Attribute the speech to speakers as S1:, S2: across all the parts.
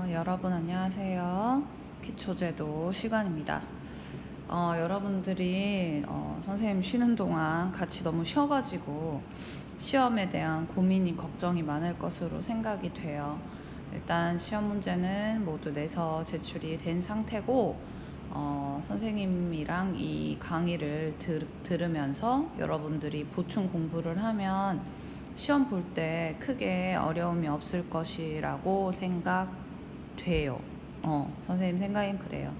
S1: 어, 여러분 안녕하세요. 기초제도 시간입니다. 어, 여러분들이 어, 선생님 쉬는 동안 같이 너무 쉬어가지고 시험에 대한 고민이 걱정이 많을 것으로 생각이 돼요. 일단 시험 문제는 모두 내서 제출이 된 상태고 어, 선생님이랑 이 강의를 들, 들으면서 여러분들이 보충 공부를 하면 시험 볼 때 크게 어려움이 없을 것이라고 생각 돼요. 어, 선생님 생각엔 그래요.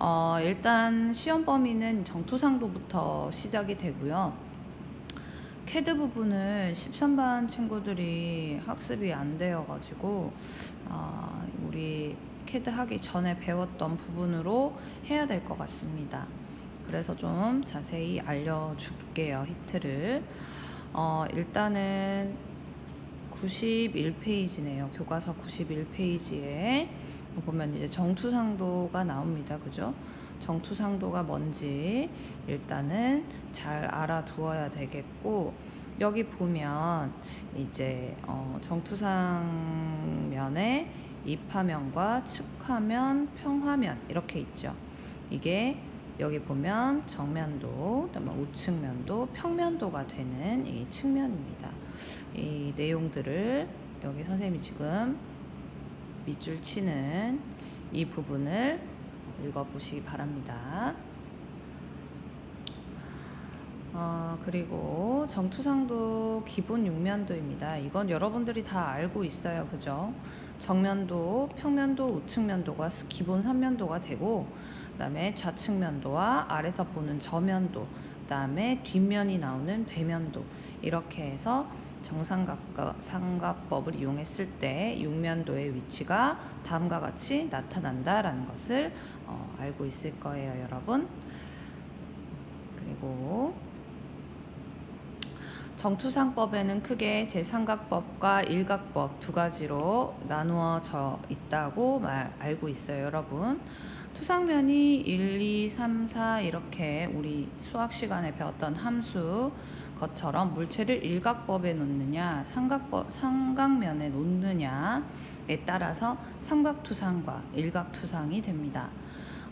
S1: 어, 일단 시험 범위는 정투상도부터 시작이 되고요. 캐드 부분을 13반 친구들이 학습이 안 되어가지고, 아, 우리 캐드 하기 전에 배웠던 부분으로 해야 될 것 같습니다. 그래서 좀 자세히 알려줄게요, 히트를. 어, 일단은 91페이지네요. 교과서 91페이지에 보면 이제 정투상도가 나옵니다. 그죠? 정투상도가 뭔지 일단은 잘 알아두어야 되겠고 여기 보면 이제 어, 정투상면에 입화면과 측화면, 평화면 이렇게 있죠. 이게 여기 보면 정면도, 그다음에 우측면도, 평면도가 되는 이 측면입니다. 이 내용들을 여기 선생님이 지금 밑줄 치는 이 부분을 읽어보시기 바랍니다. 어, 그리고 정투상도 기본 육면도입니다. 이건 여러분들이 다 알고 있어요. 그죠? 정면도, 평면도, 우측면도가 기본 삼면도가 되고, 그 다음에 좌측면도와 아래서 보는 저면도, 그 다음에 뒷면이 나오는 배면도, 이렇게 해서 정삼각법을 이용했을 때 육면도의 위치가 다음과 같이 나타난다라는 것을 어, 알고 있을 거예요, 여러분. 그리고 정투상법에는 크게 제삼각법과 일각법 두 가지로 나누어져 있다고 말, 알고 있어요, 여러분. 투상면이 1, 2, 3, 4 이렇게 우리 수학 시간에 배웠던 함수 것처럼 물체를 일각법에 놓느냐, 삼각법, 삼각면에 놓느냐에 따라서 삼각투상과 일각투상이 됩니다.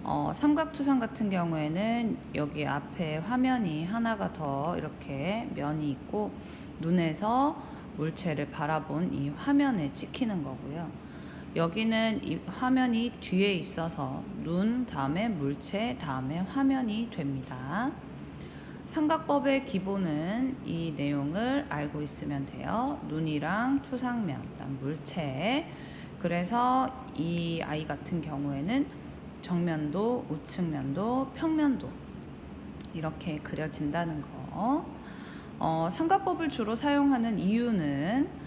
S1: 어, 삼각투상 같은 경우에는 여기 앞에 화면이 하나가 더 이렇게 면이 있고 눈에서 물체를 바라본 이 화면에 찍히는 거고요. 여기는 이 화면이 뒤에 있어서 눈 다음에 물체 다음에 화면이 됩니다. 삼각법의 기본은 이 내용을 알고 있으면 돼요. 눈이랑 투상면, 그다음 물체. 그래서 이 아이 같은 경우에는 정면도, 우측면도, 평면도 이렇게 그려진다는 거. 어, 삼각법을 주로 사용하는 이유는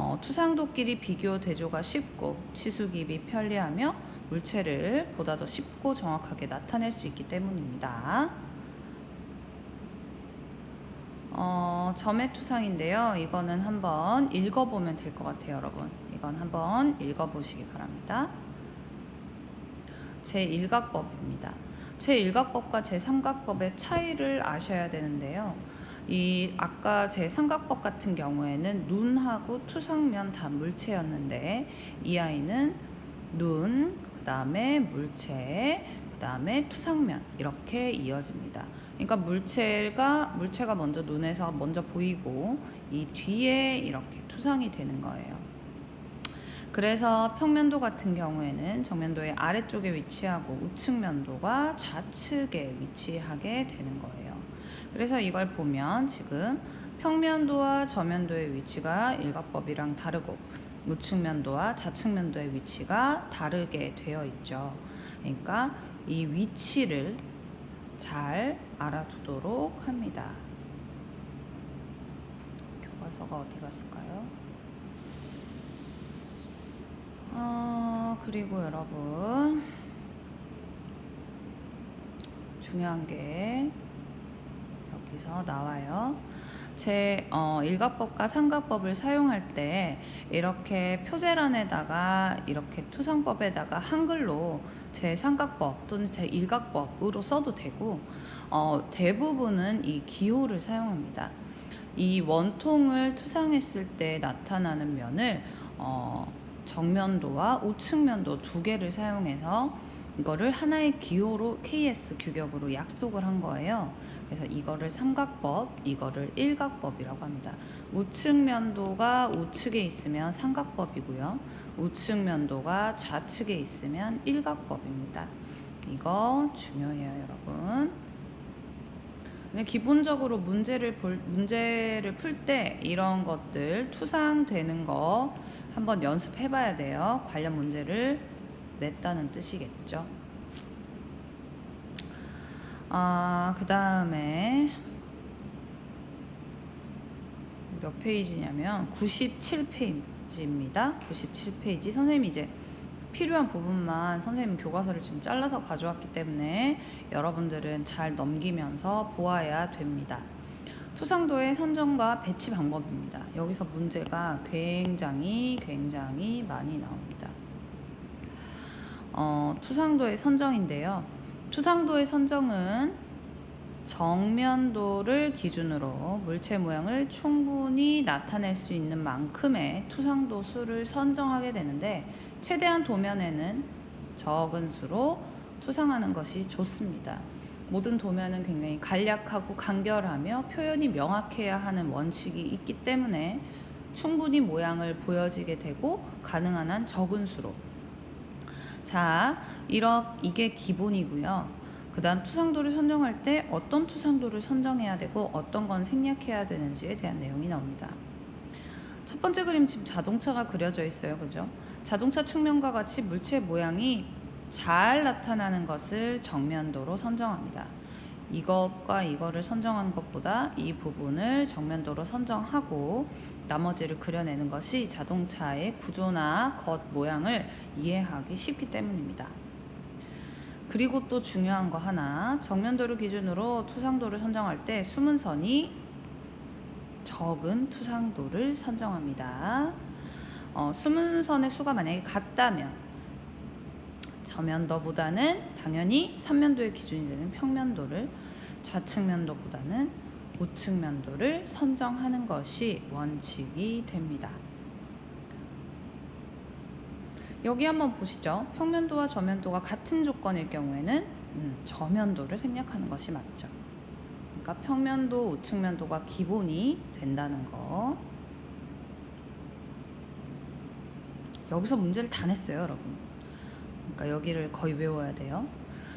S1: 어, 투상도끼리 비교 대조가 쉽고 치수기입이 편리하며 물체를 보다 더 쉽고 정확하게 나타낼 수 있기 때문입니다. 어, 점의 투상인데요. 이거는 한번 읽어보면 될 것 같아요, 여러분. 이건 한번 읽어보시기 바랍니다. 제1각법입니다. 제1각법과 제3각법의 차이를 아셔야 되는데요. 이 아까 제3각법 같은 경우에는 눈하고 투상면 다 물체였는데 이 아이는 눈, 그 다음에 물체, 그 다음에 투상면 이렇게 이어집니다. 그러니까 물체가 물체가 먼저 눈에서 먼저 보이고 이 뒤에 이렇게 투상이 되는 거예요. 그래서 평면도 같은 경우에는 정면도의 아래쪽에 위치하고 우측면도가 좌측에 위치하게 되는 거예요. 그래서 이걸 보면 지금 평면도와 저면도의 위치가 일각법이랑 다르고 우측면도와 좌측면도의 위치가 다르게 되어 있죠. 그러니까 이 위치를 잘 알아두도록 합니다. 교과서가 어디 갔을까요? 어, 그리고 여러분 중요한 게 여기서 나와요. 제 어, 일각법과 삼각법을 사용할 때 이렇게 표제란에다가 이렇게 투상법에다가 한글로 제 삼각법 또는 제 일각법으로 써도 되고 어, 대부분은 이 기호를 사용합니다. 이 원통을 투상했을 때 나타나는 면을 어, 정면도와 우측면도 두 개를 사용해서 이거를 하나의 기호로 KS 규격으로 약속을 한 거예요. 그래서 이거를 삼각법, 이거를 일각법이라고 합니다. 우측 면도가 우측에 있으면 삼각법이고요. 우측 면도가 좌측에 있으면 일각법입니다. 이거 중요해요, 여러분. 근데 기본적으로 문제를 볼 문제를 풀 때 이런 것들 투상되는 거 한번 연습해 봐야 돼요. 관련 문제를 냈다는 뜻이겠죠. 아, 그 다음에 몇 페이지냐면 97페이지입니다. 97페이지. 선생님이 이제 필요한 부분만 선생님 교과서를 지금 잘라서 가져왔기 때문에 여러분들은 잘 넘기면서 보아야 됩니다. 투상도의 선정과 배치 방법입니다. 여기서 문제가 굉장히 굉장히 많이 나옵니다. 어, 투상도의 선정인데요. 투상도의 선정은 정면도를 기준으로 물체 모양을 충분히 나타낼 수 있는 만큼의 투상도 수를 선정하게 되는데 최대한 도면에는 적은 수로 투상하는 것이 좋습니다. 모든 도면은 굉장히 간략하고 간결하며 표현이 명확해야 하는 원칙이 있기 때문에 충분히 모양을 보여지게 되고 가능한 한 적은 수로 자, 이러, 이게 기본이고요. 그 다음 투상도를 선정할 때 어떤 투상도를 선정해야 되고 어떤 건 생략해야 되는지에 대한 내용이 나옵니다. 첫 번째 그림 지금 자동차가 그려져 있어요. 그죠? 자동차 측면과 같이 물체 모양이 잘 나타나는 것을 정면도로 선정합니다. 이것과 이거를 선정한 것보다 이 부분을 정면도로 선정하고 나머지를 그려내는 것이 자동차의 구조나 겉 모양을 이해하기 쉽기 때문입니다. 그리고 또 중요한 거 하나, 정면도를 기준으로 투상도를 선정할 때 숨은 선이 적은 투상도를 선정합니다. 어, 숨은 선의 수가 만약에 같다면 저면도보다는 당연히 삼면도의 기준이 되는 평면도를 좌측면도보다는 우측면도를 선정하는 것이 원칙이 됩니다. 여기 한번 보시죠. 평면도와 저면도가 같은 조건일 경우에는 음, 저면도를 생략하는 것이 맞죠. 그러니까 평면도, 우측면도가 기본이 된다는 거. 여기서 문제를 다 냈어요, 여러분. 그러니까 여기를 거의 외워야 돼요.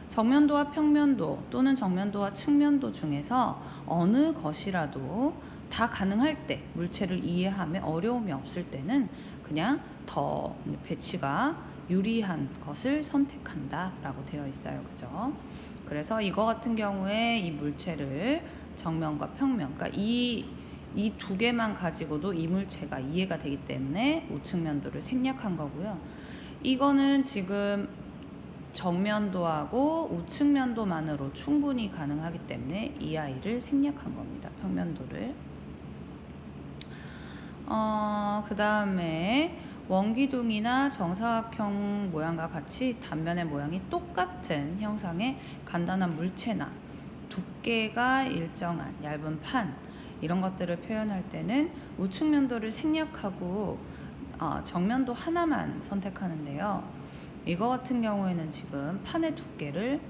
S1: 정면도와 평면도 또는 정면도와 측면도 중에서 어느 것이라도 다 가능할 때 물체를 이해하며 어려움이 없을 때는 그냥 더 배치가 유리한 것을 선택한다라고 되어 있어요. 그죠? 그래서 이거 같은 경우에 이 물체를 정면과 평면, 그러니까 이 이 두 개만 가지고도 이 물체가 이해가 되기 때문에 우측면도를 생략한 거고요. 이거는 지금 정면도하고 우측면도만으로 충분히 가능하기 때문에 이 아이를 생략한 겁니다. 평면도를. 어, 그 다음에 원기둥이나 정사각형 모양과 같이 단면의 모양이 똑같은 형상의 간단한 물체나 두께가 일정한 얇은 판 이런 것들을 표현할 때는 우측면도를 생략하고 어, 정면도 하나만 선택하는데요. 이거 같은 경우에는 지금 판의 두께를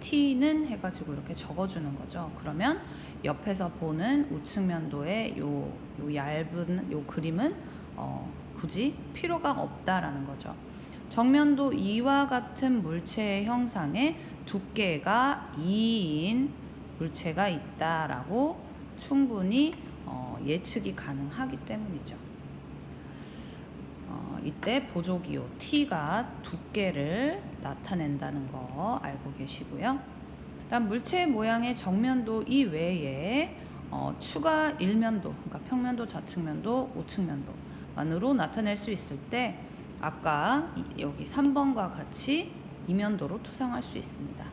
S1: T는 해가지고 이렇게 적어주는 거죠. 그러면 옆에서 보는 우측 면도의 요, 요 얇은 요 그림은 어, 굳이 필요가 없다라는 거죠. 정면도 이와 같은 물체의 형상에 두께가 2인 물체가 있다라고 충분히 어, 예측이 가능하기 때문이죠. 어, 이때 보조기호 T가 두께를 나타낸다는 거 알고 계시고요. 다음 물체 모양의 정면도 이외에 어, 추가 일면도, 그러니까 평면도, 좌측면도, 우측면도만으로 나타낼 수 있을 때 아까 이- 여기 3번과 같이 이면도로 투상할 수 있습니다.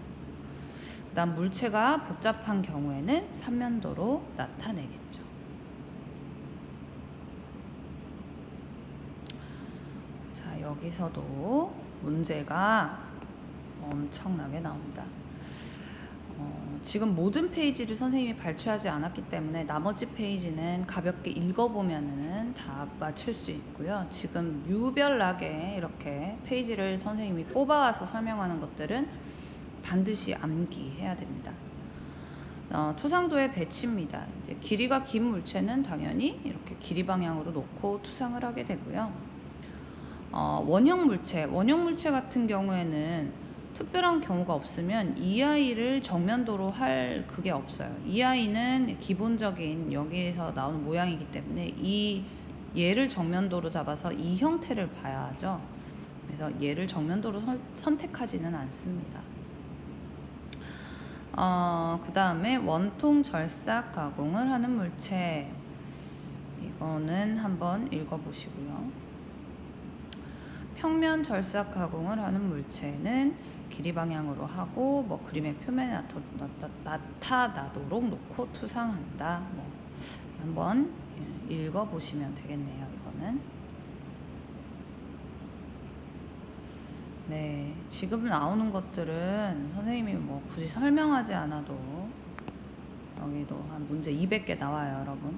S1: 그다음 물체가 복잡한 경우에는 삼면도로 나타내겠죠. 자, 여기서도 문제가 엄청나게 나옵니다. 어, 지금 모든 페이지를 선생님이 발췌하지 않았기 때문에 나머지 페이지는 가볍게 읽어보면은 다 맞출 수 있고요. 지금 유별나게 이렇게 페이지를 선생님이 뽑아와서 설명하는 것들은 반드시 암기해야 됩니다. 어, 투상도의 배치입니다. 이제 길이가 긴 물체는 당연히 이렇게 길이 방향으로 놓고 투상을 하게 되고요. 어, 원형 물체, 원형 물체 같은 경우에는 특별한 경우가 없으면 이 아이를 정면도로 할 그게 없어요. 이 아이는 기본적인 여기에서 나오는 모양이기 때문에 이 얘를 정면도로 잡아서 이 형태를 봐야 하죠. 그래서 얘를 정면도로 선, 선택하지는 않습니다. 어, 그 다음에 원통 절삭 가공을 하는 물체. 이거는 한번 읽어보시고요. 평면 절삭 가공을 하는 물체는 길이 방향으로 하고 뭐 그림의 표면에 나타, 나도록 놓고 투상한다. 뭐 한번 읽어 보시면 되겠네요. 이거는. 네, 지금 나오는 것들은 선생님이 뭐 굳이 설명하지 않아도 여기도 한 문제 200개 나와요, 여러분.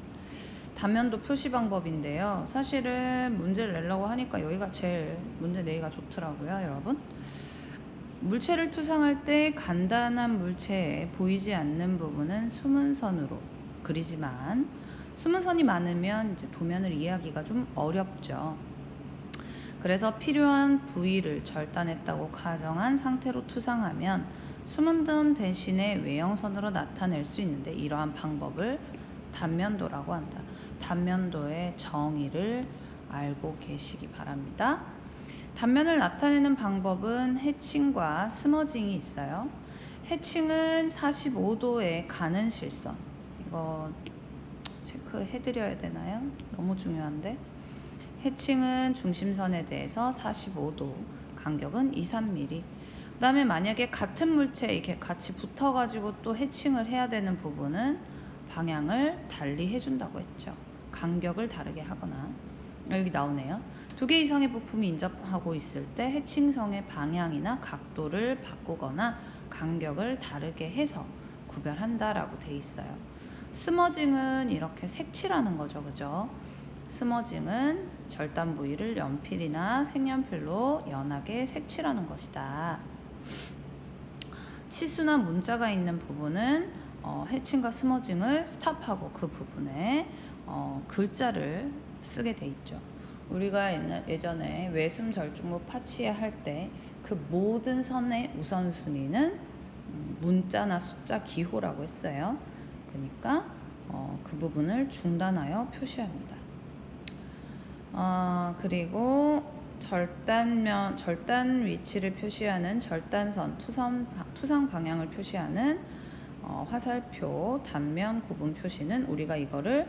S1: 단면도 표시 방법인데요. 사실은 문제를 내려고 하니까 여기가 제일 문제 내기가 좋더라고요, 여러분. 물체를 투상할 때 간단한 물체에 보이지 않는 부분은 숨은 선으로 그리지만 숨은 선이 많으면 이제 도면을 이해하기가 좀 어렵죠. 그래서 필요한 부위를 절단했다고 가정한 상태로 투상하면 숨은 선 대신에 외형선으로 나타낼 수 있는데 이러한 방법을 단면도라고 한다. 단면도의 정의를 알고 계시기 바랍니다. 단면을 나타내는 방법은 해칭과 스머징이 있어요. 해칭은 45도의 가는 실선. 이거 체크해드려야 되나요? 너무 중요한데. 해칭은 중심선에 대해서 45도, 간격은 2, 3mm. 그 다음에 만약에 같은 물체에 이렇게 같이 붙어가지고 또 해칭을 해야 되는 부분은 방향을 달리 해준다고 했죠. 간격을 다르게 하거나. 여기 나오네요. 두 개 이상의 부품이 인접하고 있을 때 해칭성의 방향이나 각도를 바꾸거나 간격을 다르게 해서 구별한다라고 돼 있어요. 스머징은 이렇게 색칠하는 거죠, 그죠? 스머징은 절단 부위를 연필이나 색연필로 연하게 색칠하는 것이다. 치수나 문자가 있는 부분은 어, 해칭과 스머징을 스탑하고 그 부분에 어, 글자를 쓰게 돼 있죠. 우리가 옛날, 예전에 외숨 절중부 파치에 할 때 그 모든 선의 우선순위는 음, 문자나 숫자 기호라고 했어요. 그러니까 어, 그 부분을 중단하여 표시합니다. 어, 그리고 절단면 절단 위치를 표시하는 절단선 투선 투상 방향을 표시하는 어, 화살표 단면 구분 표시는 우리가 이거를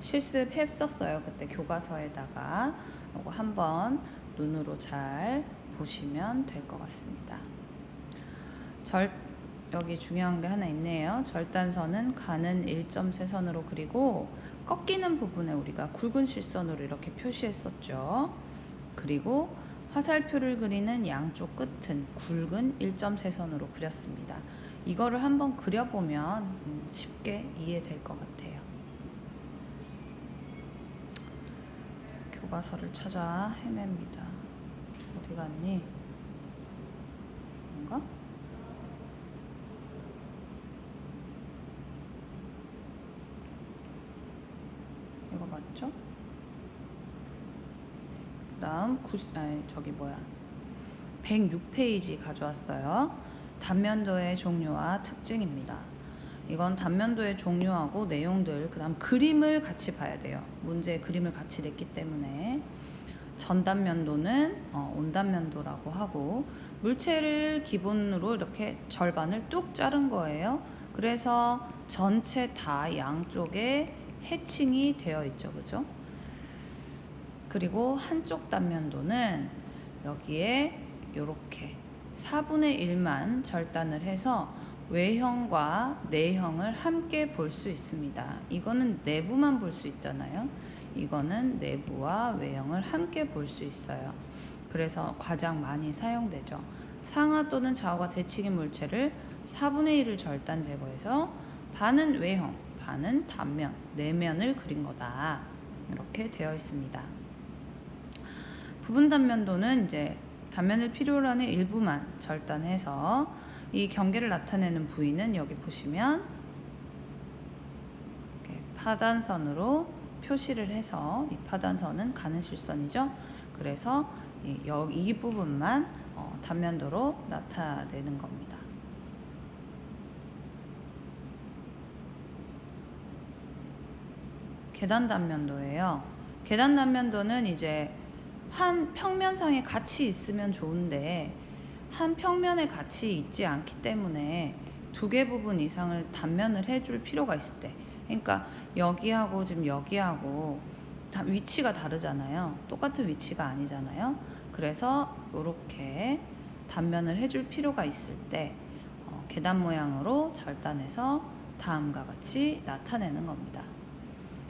S1: 실습했었어요 그때 교과서에다가 이거 한번 눈으로 잘 보시면 될 것 같습니다. 절 여기 중요한 게 하나 있네요. 절단선은 가는 1.3선으로 그리고 꺾이는 부분에 우리가 굵은 실선으로 이렇게 표시했었죠. 그리고 화살표를 그리는 양쪽 끝은 굵은 1.3선으로 그렸습니다. 이거를 한번 그려보면 음, 쉽게 이해될 것 같아요. 교과서를 찾아 헤맵니다. 어디 갔니? 뭔가? 이거 맞죠? 그 다음 아니 저기 뭐야 106페이지 가져왔어요 단면도의 종류와 특징입니다 이건 단면도의 종류하고 내용들 그 다음 그림을 같이 봐야 돼요 문제에 그림을 같이 냈기 때문에 전단면도는 어, 온단면도라고 하고 물체를 기본으로 이렇게 절반을 뚝 자른 거예요 그래서 전체 다 양쪽에 해칭이 되어 있죠. 그죠? 그리고 한쪽 단면도는 여기에 이렇게 4분의 1만 절단을 해서 외형과 내형을 함께 볼 수 있습니다. 이거는 내부만 볼 수 있잖아요. 이거는 내부와 외형을 함께 볼 수 있어요. 그래서 가장 많이 사용되죠. 상하 또는 좌우가 대칭인 물체를 4분의 1을 절단 제거해서 반은 외형, 반은 단면, 내면을 그린 거다. 이렇게 되어 있습니다. 부분 단면도는 이제 단면을 필요로 하는 일부만 절단해서 이 경계를 나타내는 부위는 여기 보시면 파단선으로 표시를 해서 이 파단선은 가는 실선이죠. 그래서 이, 여- 이 부분만 어, 단면도로 나타내는 겁니다. 계단 단면도예요. 계단 단면도는 이제 한 평면상에 같이 있으면 좋은데 한 평면에 같이 있지 않기 때문에 두 개 부분 이상을 단면을 해줄 필요가 있을 때. 그러니까 여기하고 지금 여기하고 다 위치가 다르잖아요. 똑같은 위치가 아니잖아요. 그래서 이렇게 단면을 해줄 필요가 있을 때 어, 계단 모양으로 절단해서 다음과 같이 나타내는 겁니다.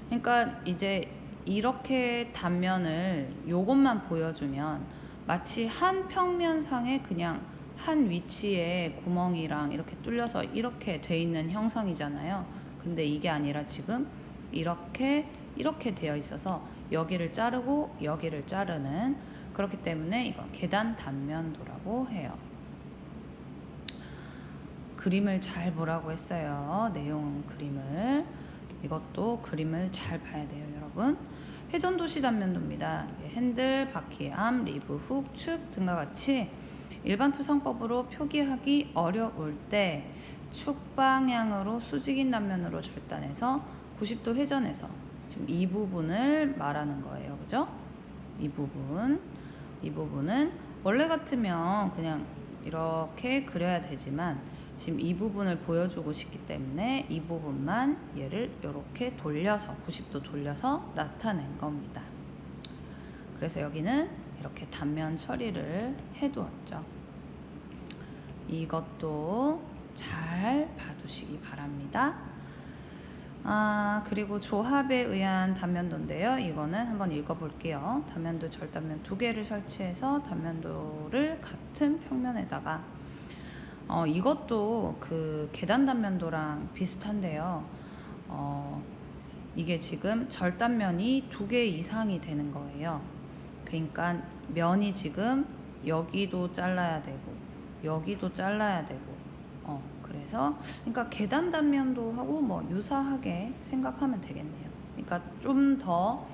S1: 그러니까 이제 이렇게 단면을 요것만 보여주면 마치 한 평면상에 그냥 한 위치에 구멍이랑 이렇게 뚫려서 이렇게 돼 있는 형상이잖아요. 근데 이게 아니라 지금 이렇게 이렇게 되어 있어서 여기를 자르고 여기를 자르는 그렇기 때문에 이거 계단 단면도라고 해요. 그림을 잘 보라고 했어요. 내용 그림을. 이것도 그림을 잘 봐야 돼요, 여러분. 회전도시 단면도입니다. 핸들, 바퀴, 암, 리브, 훅, 축 등과 같이 일반 투상법으로 표기하기 어려울 때 축 방향으로 수직인 단면으로 절단해서 90도 회전해서 지금 이 부분을 말하는 거예요. 그죠? 이 부분. 이 부분은 원래 같으면 그냥 이렇게 그려야 되지만 지금 이 부분을 보여주고 싶기 때문에 이 부분만 얘를 이렇게 돌려서 90도 돌려서 나타낸 겁니다. 그래서 여기는 이렇게 단면 처리를 해두었죠. 이것도 잘 봐두시기 바랍니다. 아, 그리고 조합에 의한 단면도인데요. 이거는 한번 읽어볼게요. 단면도 절단면 두 개를 설치해서 단면도를 같은 평면에다가 어, 이것도 그 계단 단면도랑 비슷한데요. 어, 이게 지금 절단면이 두 개 이상이 되는 거예요. 그러니까 면이 지금 여기도 잘라야 되고 여기도 잘라야 되고 어 그래서 그러니까 계단 단면도 하고 뭐 유사하게 생각하면 되겠네요. 그러니까 좀더어그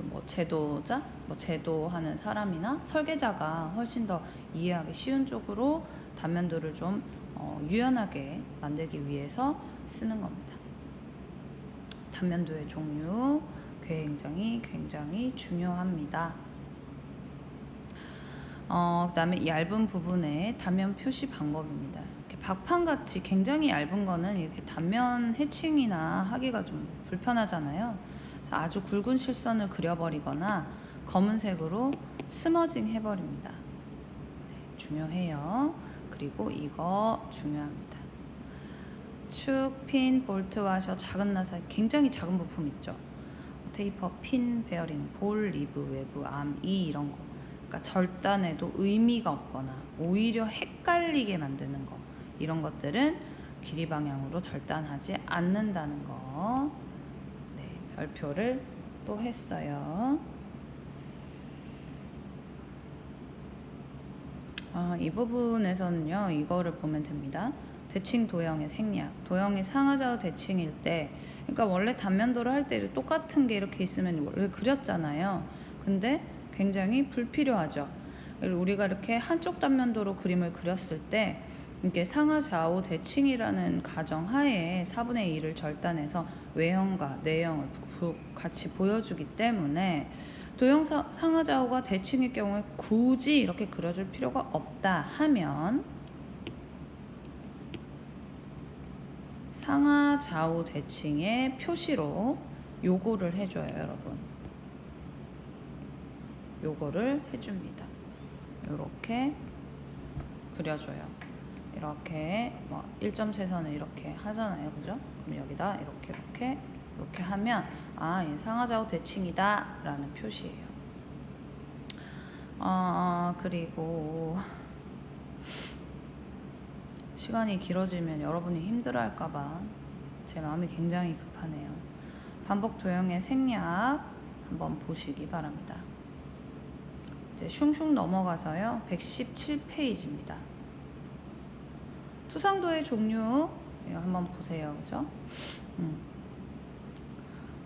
S1: 뭐 제도자 뭐 제도하는 사람이나 설계자가 훨씬 더 이해하기 쉬운 쪽으로 단면도를 좀 어, 유연하게 만들기 위해서 쓰는 겁니다. 단면도의 종류 굉장히 굉장히 중요합니다. 어, 그다음에 얇은 부분의 단면 표시 방법입니다. 이렇게 박판 같이 굉장히 얇은 거는 이렇게 단면 해칭이나 하기가 좀 불편하잖아요. 아주 굵은 실선을 그려버리거나 검은색으로 스머징 해버립니다. 네, 중요해요. 그리고 이거 중요합니다. 축, 핀, 볼트, 와셔, 작은 나사 굉장히 작은 부품 있죠. 테이퍼, 핀, 베어링, 볼, 리브, 외부, 암, 이 이런 거. 그러니까 절단에도 의미가 없거나 오히려 헷갈리게 만드는 거. 이런 것들은 길이 방향으로 절단하지 않는다는 거. 네, 별표를 또 했어요. 아, 이 부분에서는요, 이거를 보면 됩니다. 대칭 도형의 생략. 도형이 상하좌우 대칭일 때, 그러니까 원래 단면도를 할 때 똑같은 게 이렇게 있으면 원래 그렸잖아요. 근데 굉장히 불필요하죠. 우리가 이렇게 한쪽 단면도로 그림을 그렸을 때, 이게 상하좌우 대칭이라는 가정 하에 4분의 1을 절단해서 외형과 내형을 부- 같이 보여주기 때문에 도형 사- 상하좌우가 대칭일 경우에 굳이 이렇게 그려줄 필요가 없다 하면 상하좌우 대칭의 표시로 요거를 해줘요 여러분. 요거를 해줍니다. 요렇게 그려줘요. 이렇게 뭐 1.3선을 이렇게 하잖아요. 그죠? 그럼 여기다 이렇게 이렇게 이렇게 하면 아, 이 상하좌우 대칭이다 라는 표시예요. 어, 그리고 시간이 길어지면 여러분이 힘들어할까봐 제 마음이 굉장히 급하네요. 반복 도형의 생략 한번 보시기 바랍니다. 이제 슝슝 넘어가서요. 117페이지입니다. 투상도의 종류 한번 보세요. 그죠? 음.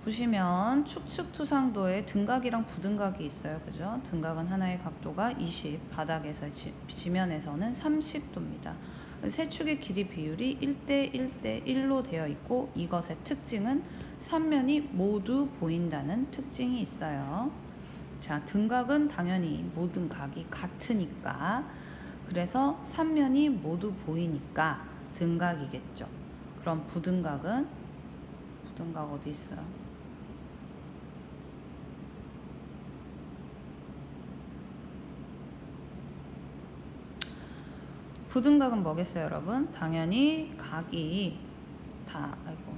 S1: 보시면 축축 투상도에 등각이랑 부등각이 있어요. 그죠? 등각은 하나의 각도가 20, 바닥에서 지, 지면에서는 30도입니다. 세 축의 길이 비율이 1대 1대 1로 되어 있고 이것의 특징은 삼면이 모두 보인다는 특징이 있어요. 자, 등각은 당연히 모든 각이 같으니까 그래서 삼면이 모두 보이니까 등각이겠죠. 그럼 부등각은 부등각 어디 있어요? 부등각은 뭐겠어요, 여러분? 당연히 각이 다 아이고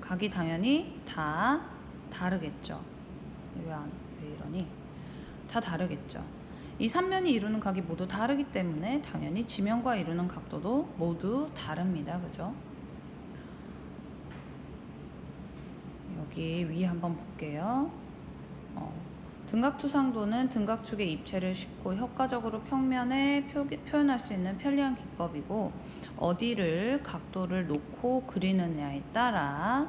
S1: 각이 당연히 다 다르겠죠. 왜안왜 이러니? 다 다르겠죠. 이 삼면이 이루는 각이 모두 다르기 때문에 당연히 지면과 이루는 각도도 모두 다릅니다. 그죠? 여기 위 한번 볼게요. 어, 등각투상도는 등각축의 입체를 쉽고 효과적으로 평면에 표, 표현할 수 있는 편리한 기법이고 어디를 각도를 놓고 그리느냐에 따라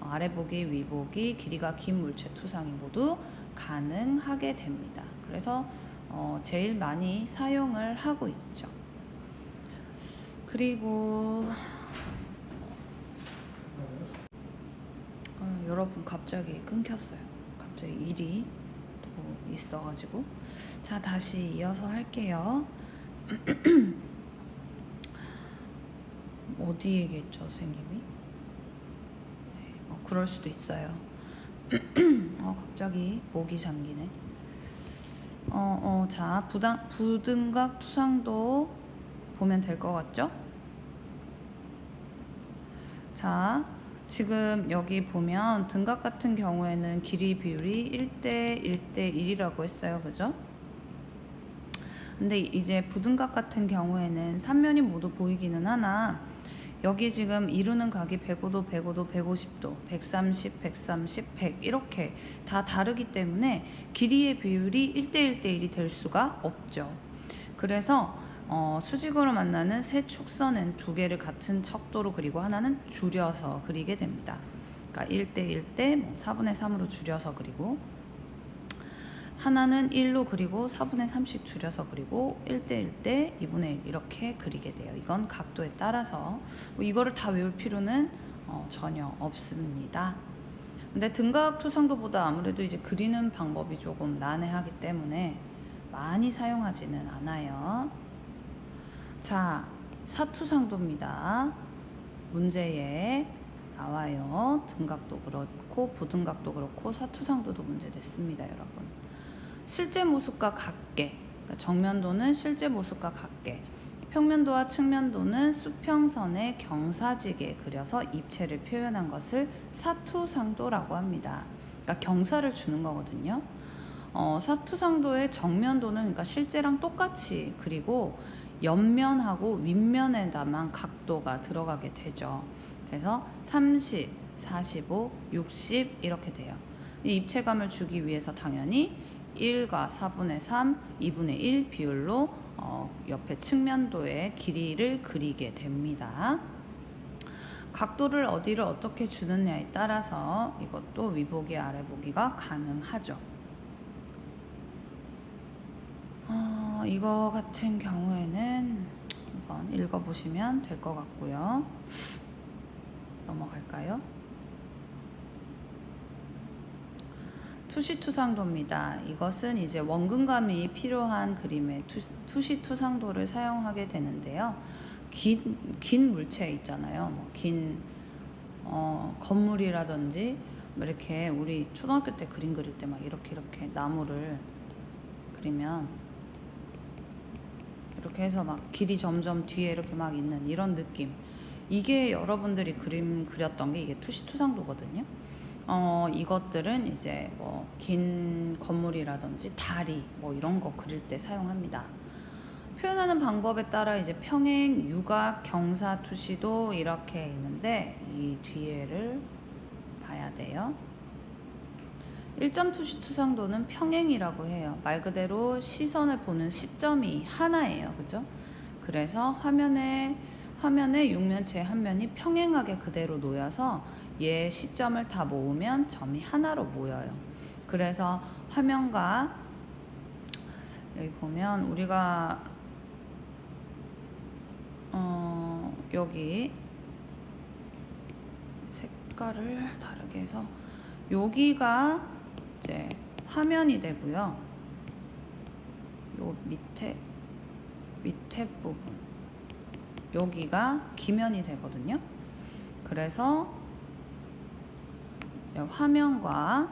S1: 어, 아래 보기, 위 보기, 길이가 긴 물체 투상이 모두 가능하게 됩니다. 그래서 어, 제일 많이 사용을 하고 있죠. 그리고 어, 여러분 갑자기 끊겼어요. 갑자기 일이 또 있어가지고 자 다시 이어서 할게요. 어디 얘기했죠, 선생님이? 네, 어, 그럴 수도 있어요. 어, 갑자기 목이 잠기네. 어, 어, 자, 부당, 부등각 투상도 보면 될 것 같죠? 자, 지금 여기 보면 등각 같은 경우에는 길이 비율이 1대 1대 1이라고 했어요. 그죠? 근데 이제 부등각 같은 경우에는 삼면이 모두 보이기는 하나 여기 지금 이루는 각이 105도, 105도, 150도, 130, 130, 100 이렇게 다 다르기 때문에 길이의 비율이 1대 1대 1이 될 수가 없죠. 그래서 어, 수직으로 만나는 세 축선은 두 개를 같은 척도로 그리고 하나는 줄여서 그리게 됩니다. 그러니까 1대 1대 뭐 4분의 3으로 줄여서 그리고 하나는 1로 그리고 4분의 3씩 줄여서 그리고 1대 1대 2분의 1 이렇게 그리게 돼요. 이건 각도에 따라서 뭐 이거를 다 외울 필요는 어, 전혀 없습니다. 근데 등각 투상도보다 아무래도 이제 그리는 방법이 조금 난해하기 때문에 많이 사용하지는 않아요. 자, 사투상도입니다. 문제에 나와요. 등각도 그렇고 부등각도 그렇고 사투상도도 문제 냈습니다, 여러분. 실제 모습과 같게 그러니까 정면도는 실제 모습과 같게 평면도와 측면도는 수평선의 경사지게 그려서 입체를 표현한 것을 사투상도라고 합니다. 그러니까 경사를 주는 거거든요. 어, 사투상도의 정면도는 그러니까 실제랑 똑같이 그리고 옆면하고 윗면에다만 각도가 들어가게 되죠. 그래서 30, 45, 60 이렇게 돼요. 이 입체감을 주기 위해서 당연히 1과 4분의 3, 2분의 1 비율로 어, 옆에 측면도의 길이를 그리게 됩니다. 각도를 어디를 어떻게 주느냐에 따라서 이것도 위보기 아래보기가 가능하죠. 어, 이거 같은 경우에는 한번 읽어보시면 될 것 같고요. 넘어갈까요? 투시투상도입니다. 이것은 이제 원근감이 필요한 그림의 투, 투시 투상도를 사용하게 되는데요. 긴, 긴 물체 있잖아요. 뭐 긴, 어, 건물이라든지, 뭐 이렇게 우리 초등학교 때 그림 그릴 때 막 이렇게 이렇게 나무를 그리면 이렇게 해서 막 길이 점점 뒤에 이렇게 막 있는 이런 느낌. 이게 여러분들이 그림 그렸던 게 이게 투시투상도거든요. 어, 이것들은 이제 뭐 긴 건물이라든지 다리 뭐 이런 거 그릴 때 사용합니다. 표현하는 방법에 따라 이제 평행, 유각, 경사, 투시도 이렇게 있는데 이 뒤에를 봐야 돼요. 1점 투시 투상도는 평행이라고 해요. 말 그대로 시선을 보는 시점이 하나예요. 그죠? 그래서 화면에 화면의 육면체 한 면이 평행하게 그대로 놓여서 얘 시점을 다 모으면 점이 하나로 모여요. 그래서 화면과 여기 보면 우리가 어 여기 색깔을 다르게 해서 여기가 이제 화면이 되고요. 요 밑에 밑에 부분 여기가 기면이 되거든요. 그래서 화면과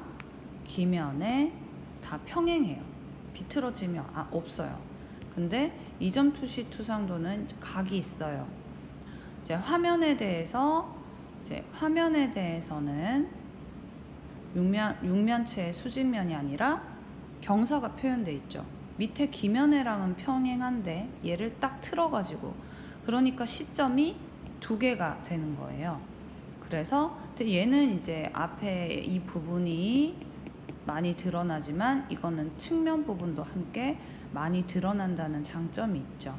S1: 기면에 다 평행해요. 비틀어지면 아, 없어요. 근데 이점 투시 투상도는 각이 있어요. 이제 화면에 대해서 이제 화면에 대해서는 육면 육면체의 수직면이 아니라 경사가 표현돼 있죠. 밑에 기면에랑은 평행한데 얘를 딱 틀어가지고 그러니까 시점이 두 개가 되는 거예요. 그래서 얘는 이제 앞에 이 부분이 많이 드러나지만 이거는 측면 부분도 함께 많이 드러난다는 장점이 있죠.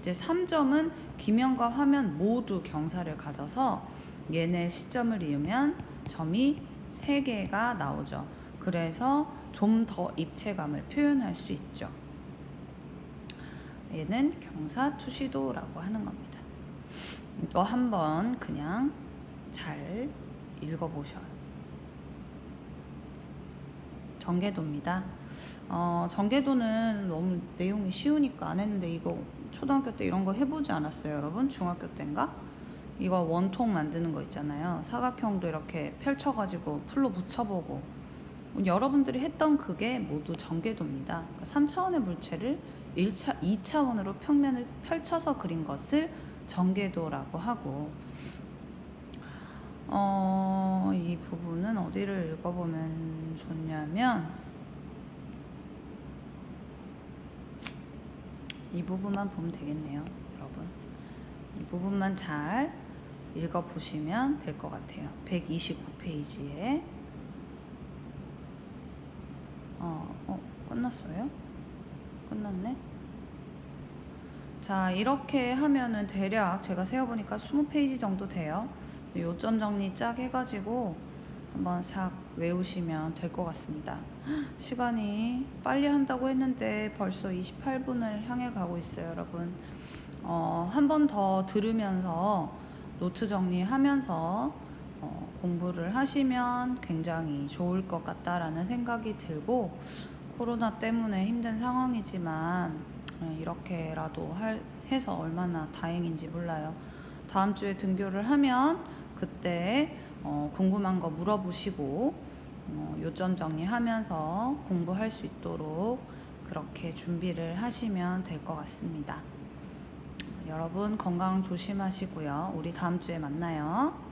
S1: 이제 3점은 기면과 화면 모두 경사를 가져서 얘네 시점을 이으면 점이 3개가 나오죠. 그래서 좀 더 입체감을 표현할 수 있죠. 얘는 경사 투시도라고 하는 겁니다. 이거 한번 그냥 잘 읽어보셔요. 전개도입니다. 어, 전개도는 너무 내용이 쉬우니까 안 했는데 이거 초등학교 때 이런 거 해보지 않았어요, 여러분? 중학교 때인가? 이거 원통 만드는 거 있잖아요. 사각형도 이렇게 펼쳐가지고 풀로 붙여보고 여러분들이 했던 그게 모두 전개도입니다. 그러니까 3차원의 물체를 1차, 2차원으로 평면을 펼쳐서 그린 것을 전개도라고 하고 어, 이 부분은 어디를 읽어보면 좋냐면 이 부분만 보면 되겠네요, 여러분. 이 부분만 잘 읽어보시면 될 것 같아요. 129페이지에 어, 어, 끝났어요? 끝났네? 자, 이렇게 하면은 대략 제가 세어보니까 20페이지 정도 돼요. 요점 정리 쫙 해가지고 한번 싹 외우시면 될 것 같습니다. 시간이 빨리 한다고 했는데 벌써 28분을 향해 가고 있어요, 여러분. 어, 한 번 더 들으면서 노트 정리하면서 어, 공부를 하시면 굉장히 좋을 것 같다라는 생각이 들고 코로나 때문에 힘든 상황이지만 어, 이렇게라도 할, 해서 얼마나 다행인지 몰라요. 다음 주에 등교를 하면 그때 어, 궁금한 거 물어보시고 어, 요점 정리하면서 공부할 수 있도록 그렇게 준비를 하시면 될 것 같습니다. 여러분 건강 조심하시고요. 우리 다음 주에 만나요.